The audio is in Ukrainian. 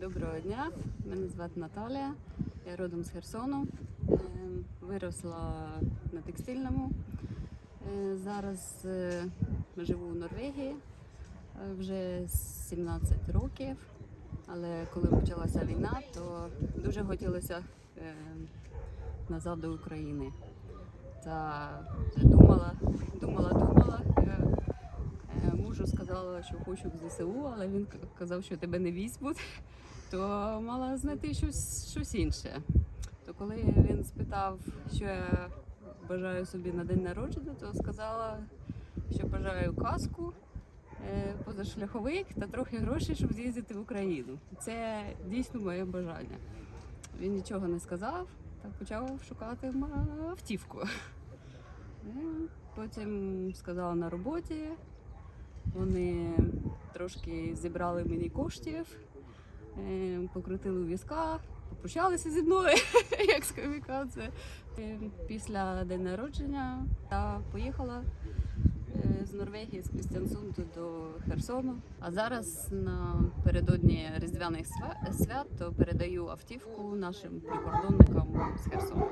Доброго дня, мене звати Наталія, я родом з Херсону. Е, Виросла на текстильному. Е, Зараз е, живу у Норвегії е, вже 17 років. Але коли почалася війна, то дуже хотілося назад до України. Та думала, думала, думала. Мужу сказала, що хочу в ЗСУ, але він казав, що тебе не візьмуть, то мала знайти щось, щось інше. То коли він спитав, що я бажаю собі на день народження, то сказала, що бажаю казку, е, позашляховик та трохи грошей, щоб з'їздити в Україну. Це дійсно моє бажання. Він нічого не сказав та почав шукати автівку. Е, Потім сказала на роботі. Вони трошки зібрали мені коштів, покрутили у візка, попрощалися зі мною, як з камікадзе. Е, Після день народження я поїхала е, з Норвегії, з Крістіансунду до Херсону. А зараз напередодні різдвяних свят то передаю автівку нашим прикордонникам з Херсону.